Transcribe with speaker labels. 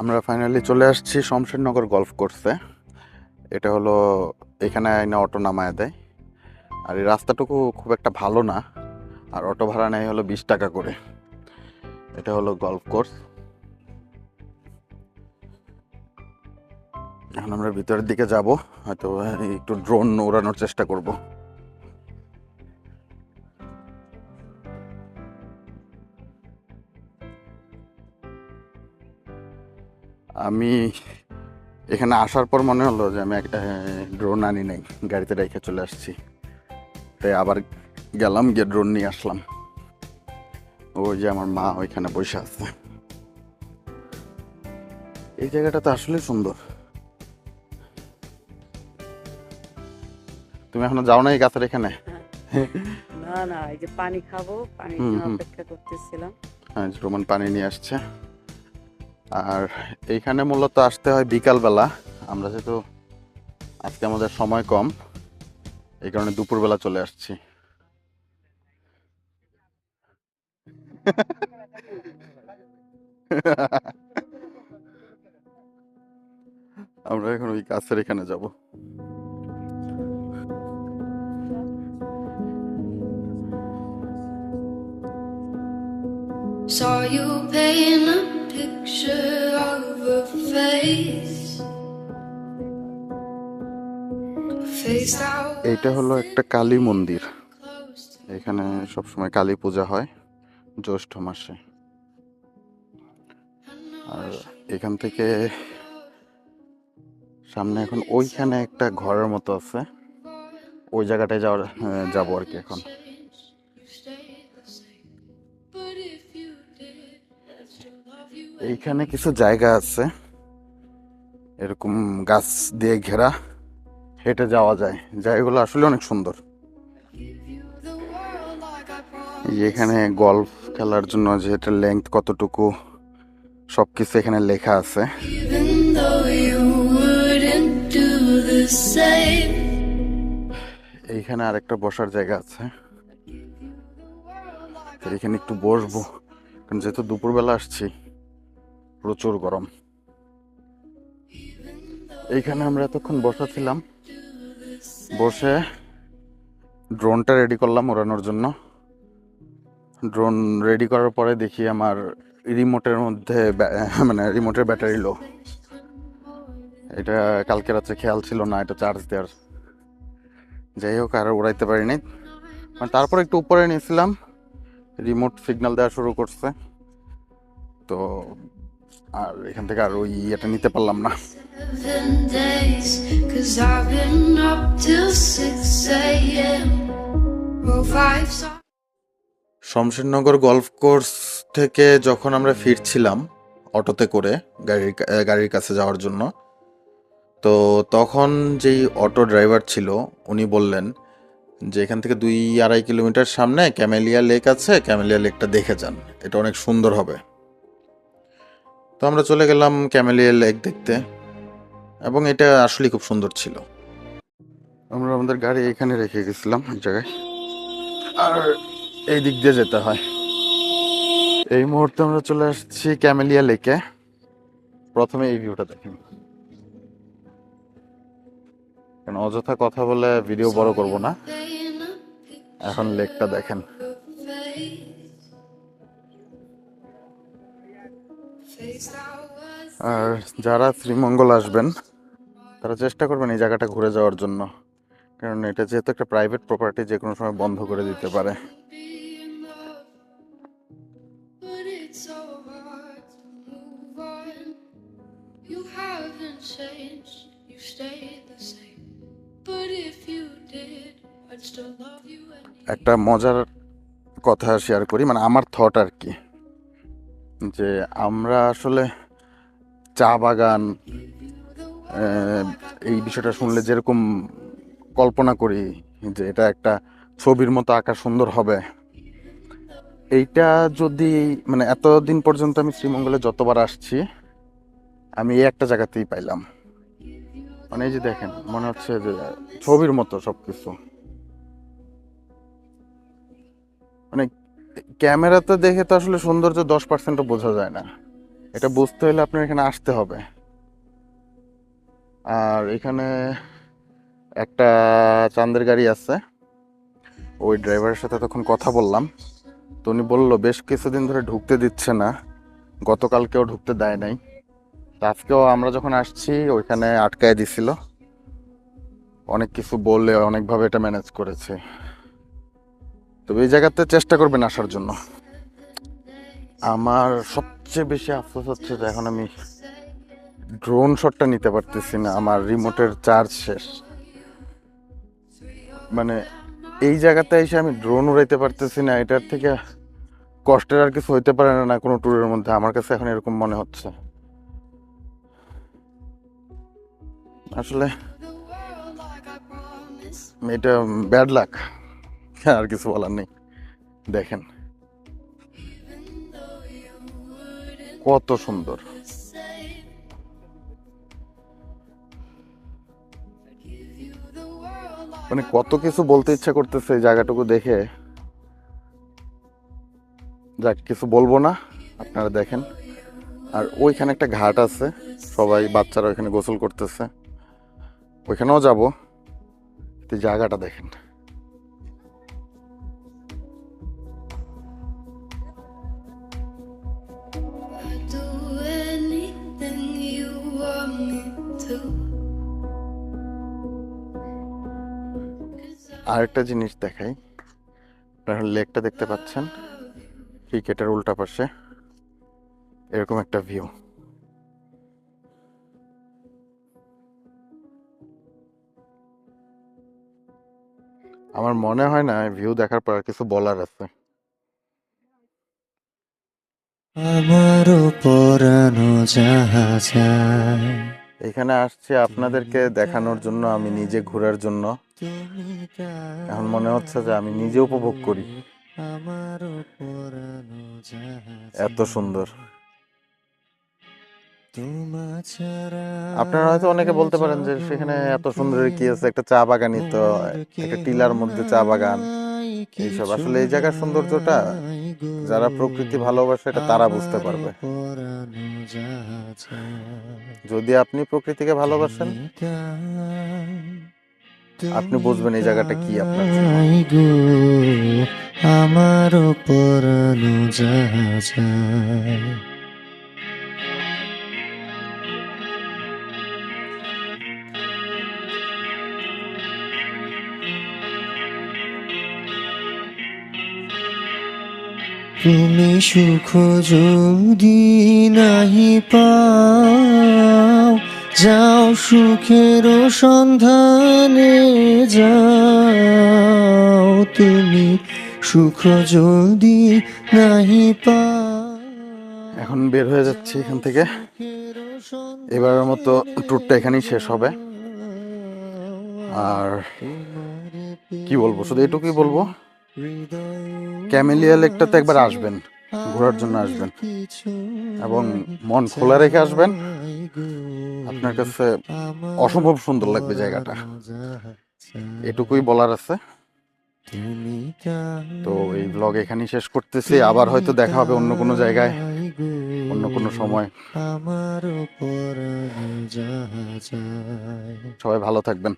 Speaker 1: আমরা ফাইনালি চলে আসছি শমশেরনগর গলফ কোর্সে এটা হলো এখানে আইনা অটো নামায় দেয়। আর এই রাস্তাটুকু খুব একটা ভালো না। আর অটো ভাড়া নেয় হলো বিশ টাকা করে। এটা হলো গলফ কোর্স এখন আমরা ভিতরের দিকে যাব। হয়তো একটু ড্রোন উড়ানোর চেষ্টা করব। আমি এখানে আসার পর মনে হলো যে আমি একটা ড্রোন আনি নাই গাড়িতে রেখে চলে আসছি। তাই আবার গেলাম গিয়ে ড্রোন নিয়ে আসলাম। ওই যে আমার মা ওইখানে বসে আছে। এই জায়গাটা তো আসলে সুন্দর। তুমি এখনও যাও না এই গাছের এখানে?
Speaker 2: না না এই যে পানি খাব পানি। অপেক্ষা করতেছিলাম।
Speaker 1: হ্যাঁ রোমান পানি নিয়ে আসছে। আর এইখানে মূলত আসতে হয় বিকালবেলা। আমরা যেহেতু আজকে আমাদের সময় কম, এই কারণে দুপুরবেলা চলে আসছি। আমরা এখন ওই গাছের এখানে যাব।
Speaker 3: Saw you paint a picture of a face.
Speaker 1: এইটা হলো একটা কালী মন্দির। এখানে সবসময় কালী পূজা হয় জ্যৈষ্ঠ মাসে। আর এখান থেকে সামনে এখন ওইখানে একটা ঘরের মতো আছে। ওই জায়গাটায় যাওয়ার যাব আর কি এখন। এইখানে কিছু জায়গা আছে। এরকম গাছ দিয়ে ঘেরা, হেঁটে যাওয়া যায়। জায়গাগুলো আসলে অনেক সুন্দর। এখানে গল্ফ খেলার জন্য যে লেংথ কতটুকু সব কিছু এখানে লেখা আছে. এইখানে আরেকটা বসার জায়গা আছে। এখানে একটু বসবো, কারণ যেহেতু দুপুরবেলা আসছি। প্রচুর গরম। এইখানে আমরা এতক্ষণ বসা ছিলাম বসে ড্রোনটা রেডি করলাম ওড়ানোর জন্য। ড্রোন রেডি করার পরে দেখি আমার রিমোটের মধ্যে মানে রিমোটের ব্যাটারি লো এটা কালকে রাত্রে খেয়াল ছিল না, এটা চার্জ দেওয়ার। যাই হোক, আর উড়াইতে পারিনি। মানে তারপর একটু উপরে নিয়েছিলাম রিমোট সিগন্যাল দেওয়া শুরু করছে। তো আর এখান থেকে আর ওই ইয়েটা নিতে পারলাম না
Speaker 3: Seven days, cause I've been up till 6 a.m. Roll five songs.
Speaker 1: Shamshernagar golf course থেকে যখন আমরা ফিরছিলাম অটোতে করে গাড়ির গাড়ির কাছে যাওয়ার জন্য তো তখন যেই অটো ড্রাইভার ছিল উনি বললেন যে এখান থেকে দুই আড়াই কিলোমিটার সামনে ক্যামেলিয়া লেক আছে ক্যামেলিয়া লেকটা দেখে যান এটা অনেক সুন্দর হবে তো আমরা চলে গেলাম ক্যামেলিয়া লেক দেখতে, এবং এটা আসলে খুব সুন্দর ছিল। আমরা আমাদের গাড়ি এখানে রেখে গেছিলাম এক জায়গায়। আর এই দিক দিয়ে যেতে হয়। এই মুহূর্তে আমরা চলে আসছি ক্যামেলিয়া লেকে। প্রথমে এই ভিউটা দেখেন। অযথা কথা বলে ভিডিও বড় করব না। এখন লেকটা দেখেন। আর যারা শ্রীমঙ্গল আসবেন, তারা চেষ্টা করবেন এই জায়গাটা ঘুরে যাওয়ার জন্য কারণ এটা যেহেতু একটা প্রাইভেট প্রপার্টি যে কোনো সময় বন্ধ করে দিতে পারে. একটা মজার কথা শেয়ার করি মানে আমার থট আর কি যে আমরা আসলে চা বাগান এই বিষয়টা শুনলে যেরকম কল্পনা করি যে এটা একটা ছবির মতো আঁকা সুন্দর হবে। এইটা যদি মানে এতদিন পর্যন্ত আমি শ্রীমঙ্গলে যতবার আসছি, আমি এই একটা জায়গাতেই পাইলাম। মানে এই যে দেখেন, মনে হচ্ছে যে ছবির মতো সবকিছু। মানে ক্যামেরাতে দেখে তো আসলে সৌন্দর্য দশ পার্সেন্টও বোঝা যায় না। এটা বুঝতে হলে আপনার এখানে আসতে হবে। আর এখানে একটা চান্দের গাড়ি আছে। ওই ড্রাইভারের সাথে তখন কথা বললাম। তো উনি বলল, বেশ কিছুদিন ধরে ঢুকতে দিচ্ছে না। গতকালকেও ঢুকতে দেয় নাই। আজকেও আমরা যখন আসছি, ওইখানে আটকায় দিছিল। অনেক কিছু বলে অনেকভাবে এটা ম্যানেজ করেছে। তবে এই জায়গাতে চেষ্টা করবেন আসার জন্য। আমার সবচেয়ে বেশি আফসোস হচ্ছে যে এখন আমি ড্রোন শটটা নিতে পারতেছি না, আমার রিমোটের চার্জ শেষ। মানে এই জায়গাতে এসে আমি ড্রোন উড়াইতে পারতেছি না, এটার থেকে কষ্টের আর কিছু হইতে পারে না কোনো ট্যুরের মধ্যে। আমার কাছে এখন এরকম মনে হচ্ছে। আসলে. এটা ব্যাড লাক আর কিছু বলার নেই। দেখেন। কত সুন্দর। মানে কত কিছু বলতে ইচ্ছা করতেছে এই জায়গাটুকু দেখে। যাক, কিছু বলব না, আপনারা দেখেন। আর ওইখানে একটা ঘাট আছে, সবাই বাচ্চারা ওইখানে গোসল করতেছে। ওইখানেও যাব। জায়গাটা দেখেন। আরেকটা জিনিস দেখাই। আপনারা লেকটা দেখতে পাচ্ছেন। ক্রিকেটের উল্টা পাশে। এরকম একটা ভিউ আমার মনে হয় না ভিউ দেখার পর কিছু বলার আছে।
Speaker 4: পরানো
Speaker 1: এখানে আসছে আপনাদেরকে দেখানোর জন্য আমি নিজে ঘোরার জন্য। এখন মনে হচ্ছে যে আমি নিজে উপভোগ করি। এত সুন্দর। আপনারা হয়তো অনেকে বলতে পারেন যে সেখানে এত সুন্দর কি আছে একটা চা বাগানই তো একটা টিলার মধ্যে চা বাগান। এইসব আসলে এই জায়গার সৌন্দর্যটা যারা প্রকৃতি ভালোবাসে এটা তারা বুঝতে পারবে। যদি আপনি প্রকৃতিকে ভালোবাসেন আপনি বুঝবেন এই জায়গাটা কি আপনার।
Speaker 4: যাহা তুমি সুখ যদি নাহি পাও যাও সুখের সন্ধানে যাও, তুমি সুখ যদি নাহি পাও।
Speaker 1: এখন বের হয়ে যাচ্ছি এখান থেকে। এবারের মতো ট্যুরটা এখানেই শেষ হবে। আর কি বলব, শুধু এটুকুই বলব ক্যামেলিয়া লেকটাতে একবার আসবেন। ঘোরার জন্য আসবেন এবং মন খোলা রেখে আসবেন। আপনার কাছে অসম্ভব সুন্দর লাগবে জায়গাটা। এটুকুই বলার আছে। তো এই ব্লগ এখানেই শেষ করতেছি। আবার হয়তো দেখা হবে অন্য কোনো জায়গায় অন্য কোনো সময়। সবাই ভালো থাকবেন।